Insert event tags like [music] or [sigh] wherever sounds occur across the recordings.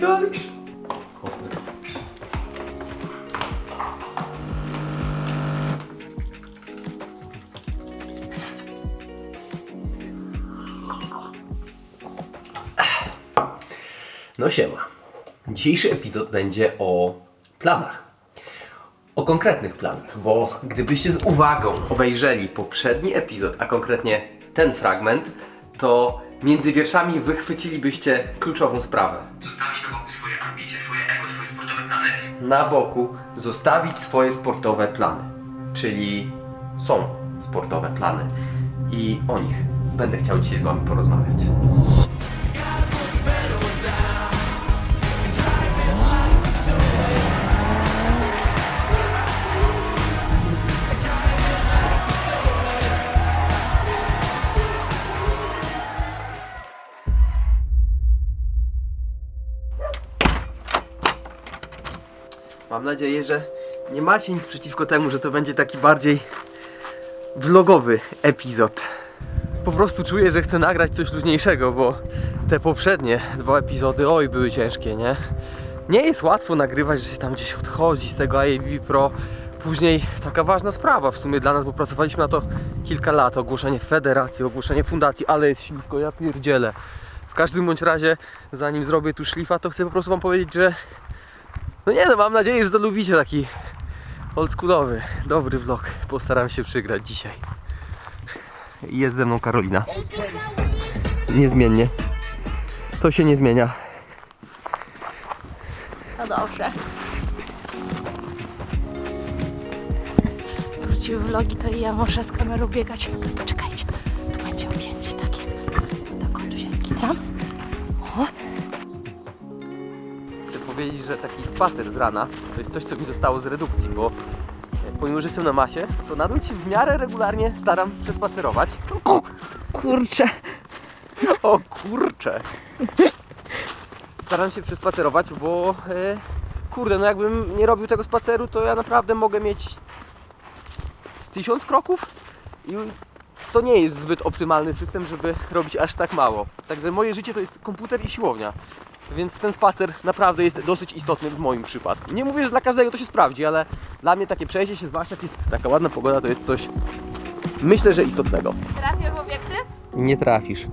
Galisz? No siema. Dzisiejszy epizod będzie o planach. O konkretnych planach, bo gdybyście z uwagą obejrzeli poprzedni epizod, a konkretnie ten fragment, to między wierszami wychwycilibyście kluczową sprawę. Zostawić na boku swoje ambicje, swoje ego, swoje sportowe plany. Na boku zostawić swoje sportowe plany. Czyli są sportowe plany. I o nich będę chciał dzisiaj z Wami porozmawiać. Nadzieję, że nie macie nic przeciwko temu, że to będzie taki bardziej vlogowy epizod. Po prostu czuję, że chcę nagrać coś luźniejszego, bo te poprzednie dwa epizody, oj, były ciężkie, nie? Nie jest łatwo nagrywać, że się tam gdzieś odchodzi z tego IAB Pro. Później taka ważna sprawa w sumie dla nas, bo pracowaliśmy na to kilka lat. Ogłoszenie federacji, ogłoszenie fundacji, ale jest ślisko, ja pierdzielę. W każdym bądź razie, zanim zrobię tu szlifa, to chcę po prostu wam powiedzieć, że no nie no, mam nadzieję, że to lubicie taki oldschoolowy, dobry vlog. Postaram się przygrać dzisiaj. Jest ze mną Karolina. Niezmiennie. To się nie zmienia. No dobrze. Wróciły vlogi, to i ja muszę z kamerą biegać. Czekajcie, tu będzie objęcie takie. Tak, tu się skitram. Powiedzieć, że taki spacer z rana to jest coś, co mi zostało z redukcji, bo e, pomimo, że jestem na masie, to nadal się w miarę regularnie staram przespacerować. O, kurczę. o kurcze! Staram się przespacerować, bo e, kurde, no jakbym nie robił tego spaceru, to ja naprawdę mogę mieć z tysiąc kroków i to nie jest zbyt optymalny system, żeby robić aż tak mało. Także moje życie to jest komputer i siłownia. Więc ten spacer naprawdę jest dosyć istotny w moim przypadku. Nie mówię, że dla każdego to się sprawdzi, ale dla mnie takie przejście się, zwłaszcza jak jest taka ładna pogoda, to jest coś myślę, że istotnego. Trafię w obiekty? Nie trafisz.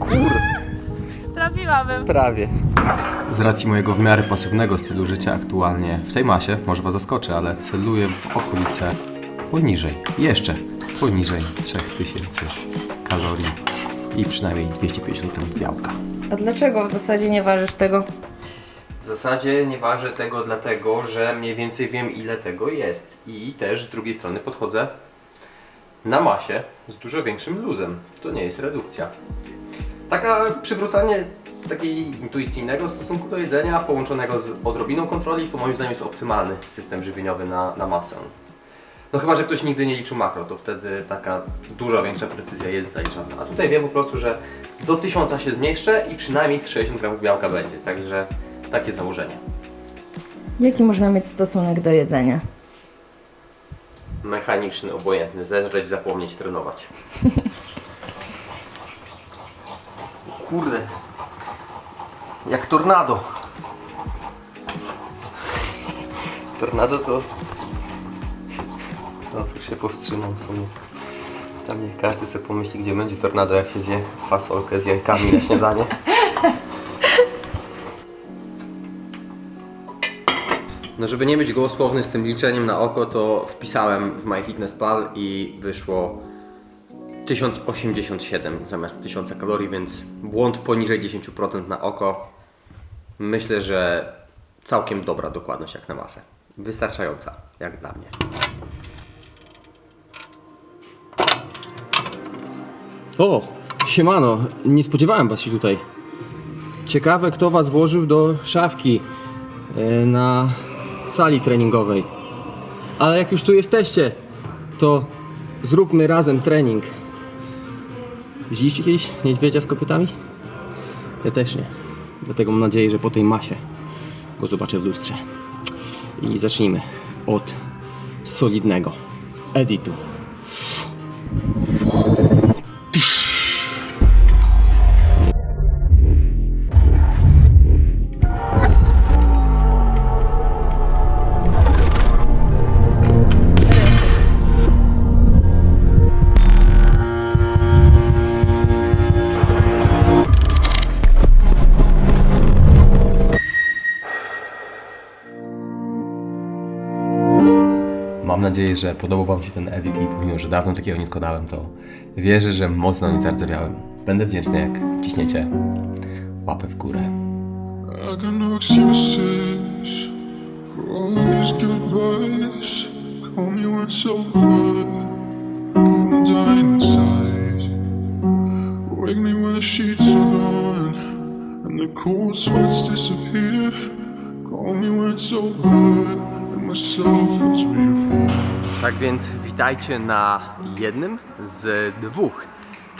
Kur... Trafiłabym. Prawie. Z racji mojego w miarę pasywnego stylu życia aktualnie w tej masie, może Was zaskoczę, ale celuję w okolice poniżej, jeszcze poniżej 3000 kalorii i przynajmniej 250 g białka. A dlaczego w zasadzie nie ważysz tego? W zasadzie nie ważę tego dlatego, że mniej więcej wiem ile tego jest i też z drugiej strony podchodzę na masie z dużo większym luzem. To nie jest redukcja. Taka przywrócenie takiej intuicyjnego stosunku do jedzenia połączonego z odrobiną kontroli to moim zdaniem jest optymalny system żywieniowy na, na masę. No chyba, że ktoś nigdy nie liczył makro, to wtedy taka dużo większa precyzja jest zaliczana. A tutaj wiem po prostu, że do 1000 się zmieszczę i przynajmniej z 60 gramów białka będzie. Także takie założenie. Jaki można mieć stosunek do jedzenia? Mechaniczny, obojętny, zeżreć, zapomnieć, trenować. [laughs] Kurde. Jak tornado. [laughs] Tornado to... No, już się powstrzymał w sumie. Tam niech każdy sobie pomyśli, gdzie będzie tornado, jak się zje fasolkę z jajkami na śniadanie. No żeby nie być gołosłowny z tym liczeniem na oko, to wpisałem w MyFitnessPal i wyszło 1087 zamiast 1000 kalorii, więc błąd poniżej 10% na oko. Myślę, że całkiem dobra dokładność jak na masę. Wystarczająca, jak dla mnie. O, siemano, nie spodziewałem was się tutaj. Ciekawe, kto was włożył do szafki e, na sali treningowej. Ale jak już tu jesteście, to zróbmy razem trening. Widzieliście kiedyś niedźwiedzia z kopytami? Ja też nie. Dlatego mam nadzieję, że po tej masie go zobaczę w lustrze. I zacznijmy od solidnego editu. Nadzieję, że podobał Wam się ten edit i pomimo, że dawno takiego nie składałem, to wierzę, że mocno nie zardzewiałem. Będę wdzięczny, jak wciśniecie łapę w górę. The cold sweats disappear. Call me when it's over Tak więc witajcie na jednym z dwóch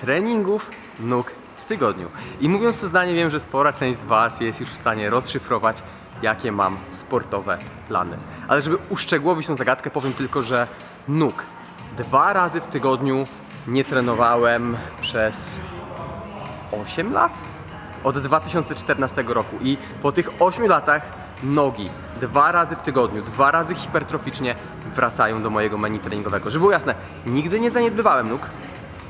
treningów nóg w tygodniu. I mówiąc to zdanie, wiem, że spora część z Was jest już w stanie rozszyfrować, jakie mam sportowe plany. Ale żeby uszczegółowić tą zagadkę, powiem tylko, że nóg dwa razy w tygodniu nie trenowałem przez 8 lat? Od 2014 roku. I po tych 8 latach nogi dwa razy w tygodniu, dwa razy hipertroficznie wracają do mojego menu treningowego. Żeby było jasne, nigdy nie zaniedbywałem nóg.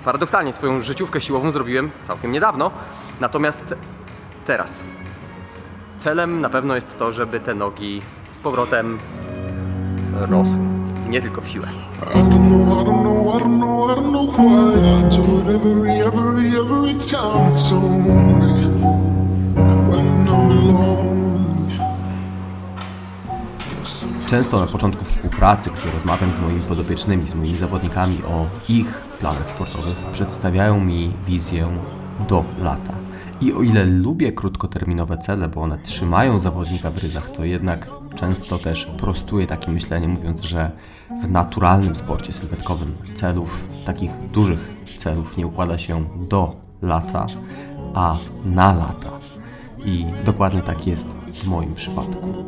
Paradoksalnie swoją życiówkę siłową zrobiłem całkiem niedawno. Natomiast teraz celem na pewno jest to, żeby te nogi z powrotem rosły. Nie tylko w siłę. I Często na początku współpracy, gdy rozmawiam z moimi podopiecznymi, z moimi zawodnikami o ich planach sportowych, przedstawiają mi wizję do lata. I o ile lubię krótkoterminowe cele, bo one trzymają zawodnika w ryzach, to jednak często też prostuję takie myślenie, mówiąc, że w naturalnym sporcie sylwetkowym celów, takich dużych celów nie układa się do lata, a na lata. I dokładnie tak jest w moim przypadku.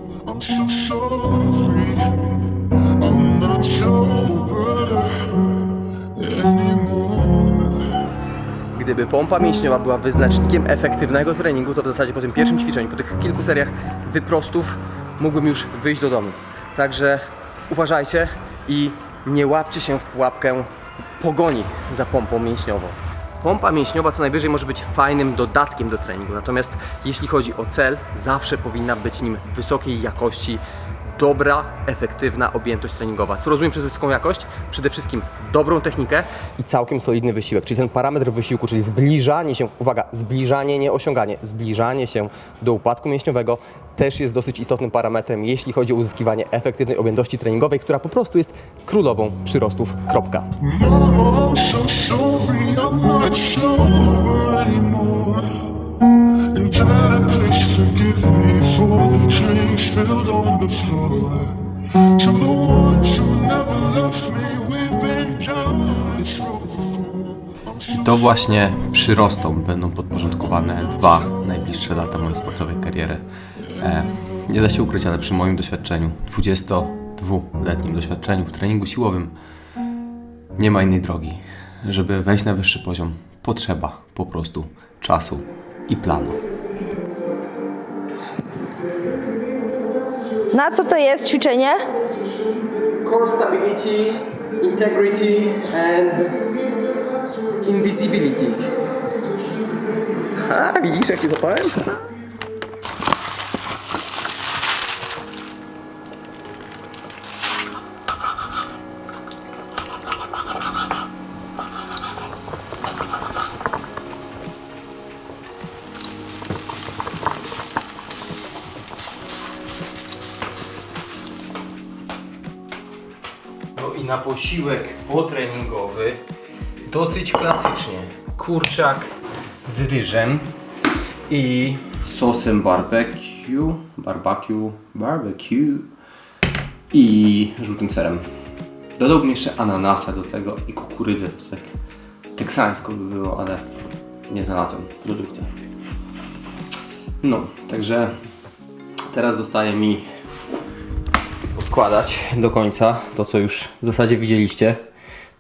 Gdyby pompa mięśniowa była wyznacznikiem efektywnego treningu, to w zasadzie po tym pierwszym ćwiczeniu, po tych kilku seriach wyprostów mógłbym już wyjść do domu. Także uważajcie i nie łapcie się w pułapkę pogoni za pompą mięśniową. Pompa mięśniowa co najwyżej może być fajnym dodatkiem do treningu, natomiast jeśli chodzi o cel, zawsze powinna być nim wysokiej jakości dobra, efektywna objętość treningowa. Co rozumiem przez wysoką jakość? Przede wszystkim dobrą technikę i całkiem solidny wysiłek, czyli ten parametr wysiłku, czyli zbliżanie się, uwaga, zbliżanie, nie osiąganie, zbliżanie się do upadku mięśniowego też jest dosyć istotnym parametrem, jeśli chodzi o uzyskiwanie efektywnej objętości treningowej, która po prostu jest królową przyrostów. Kropka. I'm so sorry, Dad, please forgive me for the drinks spilled on the floor. To the ones who never left me, we've been down this road To właśnie przyrostom będą podporządkowane dwa najbliższe lata mojej sportowej kariery. E, nie da się ukryć, ale przy moim doświadczeniu, 22-letnim doświadczeniu w treningu siłowym, nie ma innej drogi. Żeby wejść na wyższy poziom, potrzeba po prostu czasu i planu. Na co to jest ćwiczenie? Core stability, integrity and invisibility. Ha, widzisz jak cię zapałem? I na posiłek potreningowy dosyć klasycznie. Kurczak z ryżem i sosem barbecue, barbecue, barbecue i żółtym serem. Dodałbym jeszcze ananasa do tego i kukurydzę. To tak teksańsko by było, ale nie znalazłem w lodówce. No, także teraz zostaje mi poskładać do końca to, co już w zasadzie widzieliście.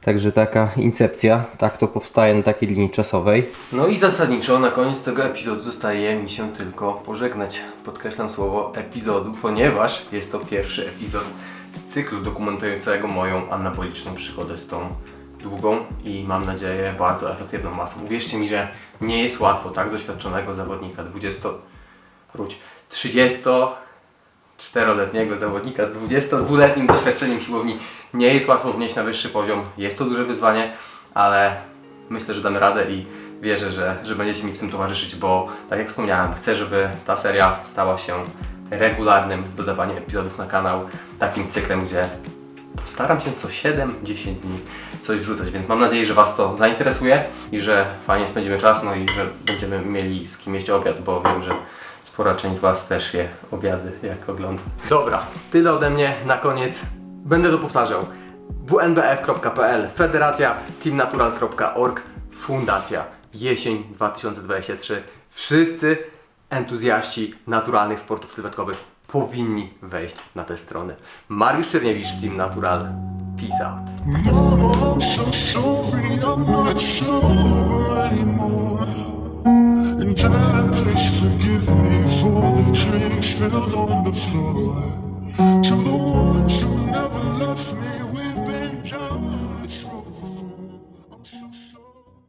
Także taka incepcja, tak to powstaje na takiej linii czasowej. No i zasadniczo na koniec tego epizodu zostaje mi się tylko pożegnać. Podkreślam słowo epizodu, ponieważ jest to pierwszy epizod z cyklu dokumentującego moją anaboliczną przygodę z tą długą i mam nadzieję bardzo efektywną masą. Uwierzcie mi, że nie jest łatwo tak doświadczonego zawodnika 20, wróć, 30 24-letniego zawodnika z 22-letnim doświadczeniem siłowni nie jest łatwo wnieść na wyższy poziom. Jest to duże wyzwanie, ale myślę, że damy radę i wierzę, że, że będziecie mi w tym towarzyszyć, bo tak jak wspomniałem, chcę, żeby ta seria stała się regularnym dodawaniem epizodów na kanał, takim cyklem, gdzie Postaram się co 7-10 dni coś wrzucać, więc mam nadzieję, że Was to zainteresuje i że fajnie spędzimy czas, no i że będziemy mieli z kim jeść obiad, bo wiem, że spora część z Was też je obiady, jak ogląda. Dobra, tyle ode mnie. Na koniec będę to powtarzał. wnbf.pl, federacja, teamnatural.org, fundacja, jesień 2023. Wszyscy entuzjaści naturalnych sportów sylwetkowych powinni wejść na tę stronę. Mariusz Czerniewicz, Team Natural. Peace out. And Dad, please forgive me for the drinks spilled on the floor. To the one